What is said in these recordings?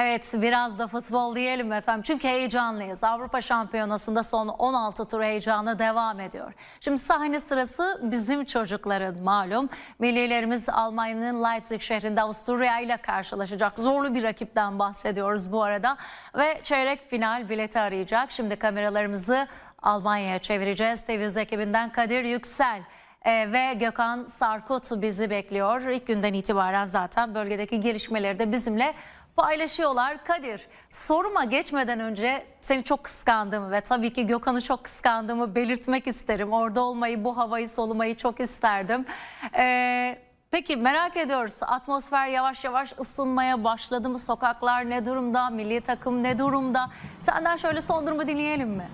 Evet biraz da futbol diyelim efendim. Çünkü heyecanlıyız. Avrupa Şampiyonası'nda son 16 tur heyecanı devam ediyor. Şimdi sahne sırası bizim çocukların malum. Millilerimiz Almanya'nın Leipzig şehrinde Avusturya ile karşılaşacak. Zorlu bir rakipten bahsediyoruz bu arada. Ve çeyrek final bileti arayacak. Şimdi kameralarımızı Almanya'ya çevireceğiz. TV100 ekibinden Kadir Yüksel. Ee, ve Gökhan Sarkut bizi bekliyor. İlk günden itibaren zaten bölgedeki gelişmeleri de bizimle paylaşıyorlar. Kadir, soruma geçmeden önce seni çok kıskandığımı ve tabii ki Gökhan'ı çok kıskandığımı belirtmek isterim. Orada olmayı, bu havayı solumayı çok isterdim. Ee, peki merak ediyoruz. Atmosfer yavaş yavaş ısınmaya başladı mı? Sokaklar ne durumda? Milli takım ne durumda? Senden şöyle son durumu dinleyelim mi?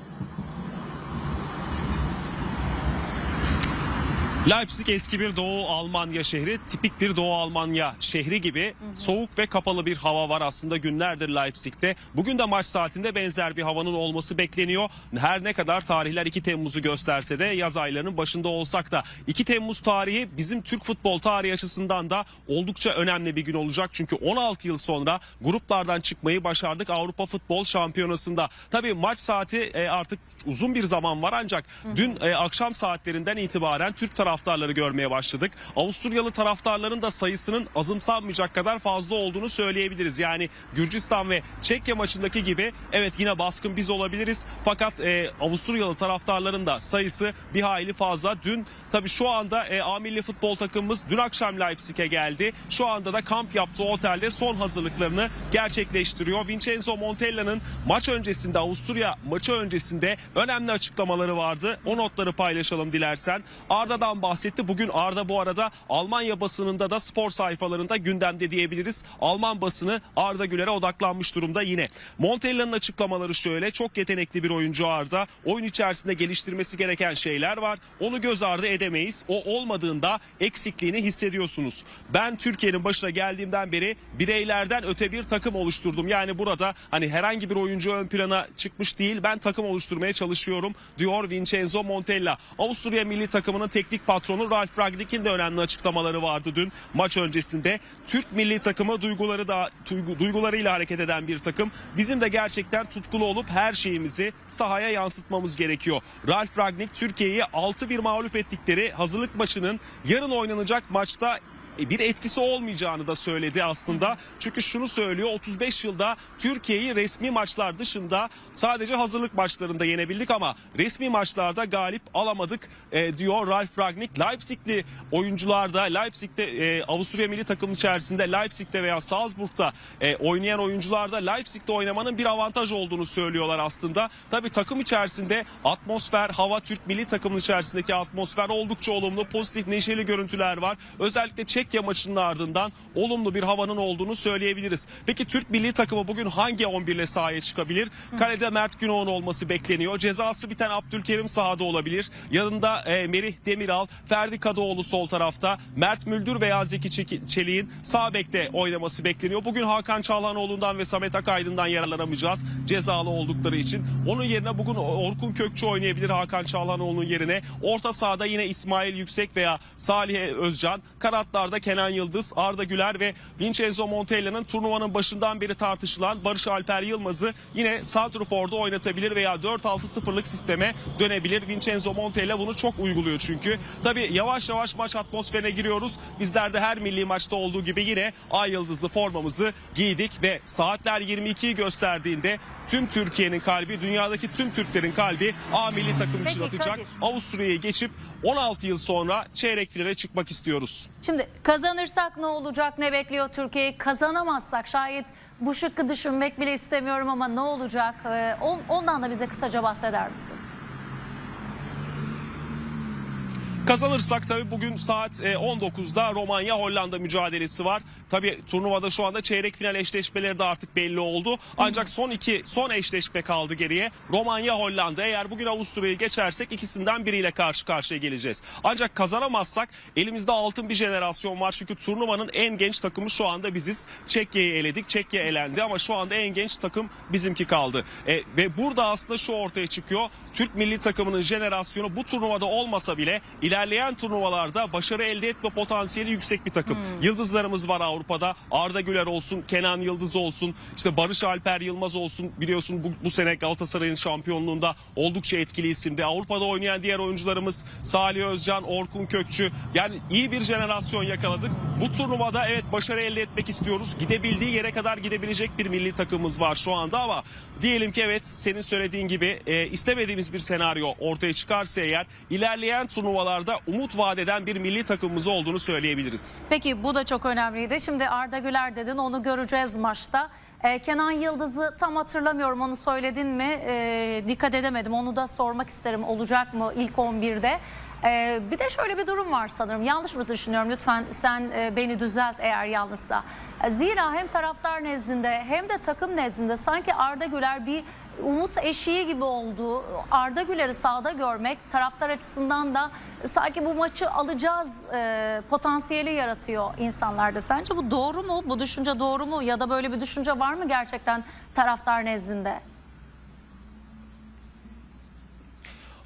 Leipzig eski bir Doğu Almanya şehri, tipik bir Doğu Almanya şehri gibi soğuk ve kapalı bir hava var aslında günlerdir Leipzig'te. Bugün de maç saatinde benzer bir havanın olması bekleniyor. Her ne kadar tarihler 2 Temmuz'u gösterse de yaz aylarının başında olsak da 2 Temmuz tarihi bizim Türk futbol tarihi açısından da oldukça önemli bir gün olacak. Çünkü 16 yıl sonra gruplardan çıkmayı başardık Avrupa Futbol Şampiyonası'nda. Tabii maç saati e, artık uzun bir zaman var ancak dün e, akşam saatlerinden itibaren Türk taraftarları görmeye başladık. Avusturyalı taraftarların da sayısının azımsanmayacak kadar fazla olduğunu söyleyebiliriz. Yani Gürcistan ve Çekya maçındaki gibi evet yine baskın biz olabiliriz. Fakat e, Avusturyalı taraftarların da sayısı bir hayli fazla. Dün tabii şu anda e, A futbol takımımız dün akşam Leipzig'e geldi. Şu anda da kamp yaptığı otelde son hazırlıklarını gerçekleştiriyor. Vincenzo Montella'nın maç öncesinde Avusturya maçı öncesinde önemli açıklamaları vardı. O notları paylaşalım dilersen. Arda'dan bahsetti. Bugün Arda bu arada Almanya basınında da spor sayfalarında gündemde diyebiliriz. Alman basını Arda Güler'e odaklanmış durumda yine. Montella'nın açıklamaları şöyle. Çok yetenekli bir oyuncu Arda. Oyun içerisinde geliştirmesi gereken şeyler var. Onu göz ardı edemeyiz. O olmadığında eksikliğini hissediyorsunuz. Ben Türkiye'nin başına geldiğimden beri bireylerden öte bir takım oluşturdum. Yani burada hani herhangi bir oyuncu ön plana çıkmış değil. Ben takım oluşturmaya çalışıyorum diyor Vincenzo Montella. Avusturya milli takımının teknik patronu Ralf Rangnick'in de önemli açıklamaları vardı dün maç öncesinde. Türk milli takımı duyguları da duygu- duygularıyla hareket eden bir takım. Bizim de gerçekten tutkulu olup her şeyimizi sahaya yansıtmamız gerekiyor. Ralf Rangnick Türkiye'yi 6-1 mağlup ettikleri hazırlık maçının yarın oynanacak maçta bir etkisi olmayacağını da söyledi aslında. Çünkü şunu söylüyor 35 yılda Türkiye'yi resmi maçlar dışında sadece hazırlık maçlarında yenebildik ama resmi maçlarda galip alamadık e, diyor Ralf Rangnick. Leipzig'li oyuncular da Leipzig'te e, Avusturya milli takım içerisinde Leipzig'te veya Salzburg'da e, oynayan oyuncular da Leipzig'te oynamanın bir avantaj olduğunu söylüyorlar aslında. Tabii takım içerisinde atmosfer, hava Türk milli takımın içerisindeki atmosfer oldukça olumlu, pozitif, neşeli görüntüler var. Özellikle Çekya maçının ardından olumlu bir havanın olduğunu söyleyebiliriz. Peki Türk milli takımı bugün hangi 11 ile sahaya çıkabilir? Kalede Mert Günok'un olması bekleniyor. Cezası biten Abdülkerim sahada olabilir. Yanında e, Merih Demiral, Ferdi Kadıoğlu sol tarafta, Mert Müldür veya Zeki Çelik'in sağ bekte oynaması bekleniyor. Bugün Hakan Çağlanoğlu'ndan ve Samet Akaydın'dan yararlanamayacağız cezalı oldukları için. Onun yerine bugün Orkun Kökçü oynayabilir Hakan Çağlanoğlu'nun yerine. Orta sahada yine İsmail Yüksek veya Salih Özcan. Kanatlarda Kenan Yıldız, Arda Güler ve Vincenzo Montella'nın turnuvanın başından beri tartışılan Barış Alper Yılmaz'ı yine Santrfor'da oynatabilir veya 4-6-0'lık sisteme dönebilir. Vincenzo Montella bunu çok uyguluyor çünkü. Tabi yavaş yavaş maç atmosferine giriyoruz. Bizler de her milli maçta olduğu gibi yine ay yıldızlı formamızı giydik ve saatler 22'yi gösterdiğinde tüm Türkiye'nin kalbi, dünyadaki tüm Türklerin kalbi A milli takım için Peki atacak. Kadir. Avusturya'yı geçip 16 yıl sonra çeyrek finale çıkmak istiyoruz. Şimdi kazanırsak ne olacak, ne bekliyor Türkiye'yi? Kazanamazsak şayet bu şıkkı düşünmek bile istemiyorum ama ne olacak? Ee, on- ondan da bize kısaca bahseder misin? Kazanırsak tabii bugün saat e, 19'da Romanya Hollanda mücadelesi var. Tabii turnuvada şu anda çeyrek final eşleşmeleri de artık belli oldu. Ancak son iki son eşleşme kaldı geriye. Romanya Hollanda. Eğer bugün Avusturya'yı geçersek ikisinden biriyle karşı karşıya geleceğiz. Ancak kazanamazsak elimizde altın bir jenerasyon var. Çünkü turnuvanın en genç takımı şu anda biziz. Çekya'yı eledik. Çekya elendi ama şu anda en genç takım bizimki kaldı. E, ve burada aslında şu ortaya çıkıyor. Türk milli takımının jenerasyonu bu turnuvada olmasa bile ileride ilerleyen turnuvalarda başarı elde etme potansiyeli yüksek bir takım. Yıldızlarımız var Avrupa'da. Arda Güler olsun, Kenan Yıldız olsun, işte Barış Alper Yılmaz olsun. Biliyorsun bu, bu sene Galatasaray'ın şampiyonluğunda oldukça etkili isimdi. Avrupa'da oynayan diğer oyuncularımız Salih Özcan, Orkun Kökçü. Yani iyi bir jenerasyon yakaladık. Bu turnuvada evet başarı elde etmek istiyoruz. Gidebildiği yere kadar gidebilecek bir milli takımımız var şu anda ama diyelim ki evet senin söylediğin gibi e, istemediğimiz bir senaryo ortaya çıkarsa eğer ilerleyen turnuvalarda umut vadeden bir milli takımımız olduğunu söyleyebiliriz. Peki bu da çok önemliydi. Şimdi Arda Güler dedin onu göreceğiz maçta. Ee, Kenan Yıldız'ı tam hatırlamıyorum onu söyledin mi? Ee, dikkat edemedim onu da sormak isterim olacak mı ilk 11'de? Ee, bir de şöyle bir durum var sanırım yanlış mı düşünüyorum lütfen sen e, beni düzelt eğer yanlışsa. Ee, Zira hem taraftar nezdinde hem de takım nezdinde sanki Arda Güler bir umut eşiği gibi oldu. Arda Güler'i sahada görmek taraftar açısından da sanki bu maçı alacağız e, potansiyeli yaratıyor insanlarda. Sence bu doğru mu? Bu düşünce doğru mu? Ya da böyle bir düşünce var mı gerçekten taraftar nezdinde?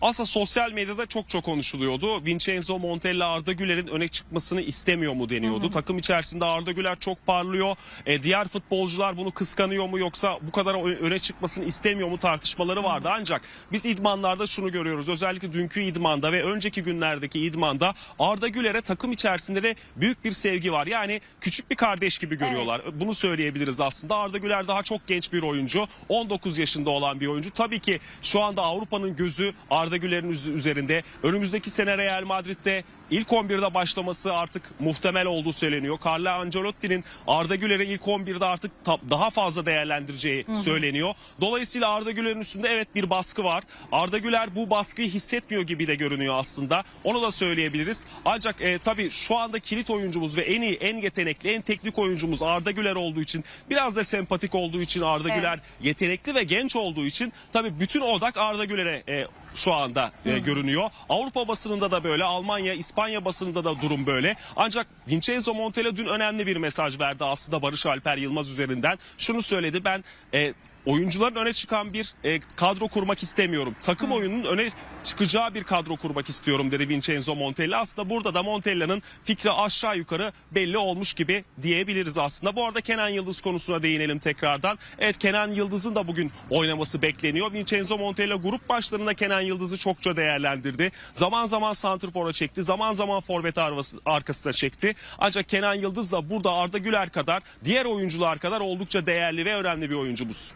Aslında sosyal medyada çok çok konuşuluyordu. Vincenzo Montella Arda Güler'in öne çıkmasını istemiyor mu deniyordu. Takım içerisinde Arda Güler çok parlıyor. E, diğer futbolcular bunu kıskanıyor mu yoksa bu kadar öne çıkmasını istemiyor mu tartışmaları vardı. Ancak biz idmanlarda şunu görüyoruz. Özellikle dünkü idmanda ve önceki günlerdeki idmanda Arda Güler'e takım içerisinde de büyük bir sevgi var. Yani küçük bir kardeş gibi görüyorlar. Bunu söyleyebiliriz aslında. Arda Güler daha çok genç bir oyuncu. 19 yaşında olan bir oyuncu. Tabii ki şu anda Avrupa'nın gözü Arda Güler'in üz- üzerinde. Önümüzdeki sene Real Madrid'de ilk 11'de başlaması artık muhtemel olduğu söyleniyor. Carlo Ancelotti'nin Arda Güler'i ilk 11'de artık daha fazla değerlendireceği söyleniyor. Dolayısıyla Arda Güler'in üstünde evet bir baskı var. Arda Güler bu baskıyı hissetmiyor gibi de görünüyor aslında. Onu da söyleyebiliriz. Ancak e, tabii şu anda kilit oyuncumuz ve en iyi, en yetenekli, en teknik oyuncumuz Arda Güler olduğu için biraz da sempatik olduğu için Arda Evet. Güler yetenekli ve genç olduğu için tabii bütün odak Arda Güler'e e, şu anda e, görünüyor. Avrupa basınında da böyle, Almanya, İspanya basınında da durum böyle. Ancak Vincenzo Montella dün önemli bir mesaj verdi aslında Barış Alper Yılmaz üzerinden. Şunu söyledi ben e, oyuncuların öne çıkan bir e, kadro kurmak istemiyorum. Takım oyununun öne çıkacağı bir kadro kurmak istiyorum dedi Vincenzo Montella. Aslında burada da Montella'nın fikri aşağı yukarı belli olmuş gibi diyebiliriz aslında. Bu arada Kenan Yıldız konusuna değinelim tekrardan. Evet Kenan Yıldız'ın da bugün oynaması bekleniyor. Vincenzo Montella grup maçlarında Kenan Yıldız'ı çokça değerlendirdi. Zaman zaman santrfora çekti. Zaman zaman forvet arkasına çekti. Ancak Kenan Yıldız da burada Arda Güler kadar diğer oyuncular kadar oldukça değerli ve önemli bir oyuncumuz.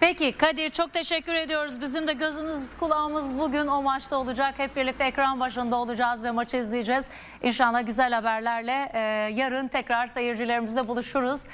Peki Kadir çok teşekkür ediyoruz. Bizim de gözümüz kulağımız bugün o maçta olacak. Hep birlikte ekran başında olacağız ve maçı izleyeceğiz. İnşallah güzel haberlerle e, yarın tekrar seyircilerimizle buluşuruz.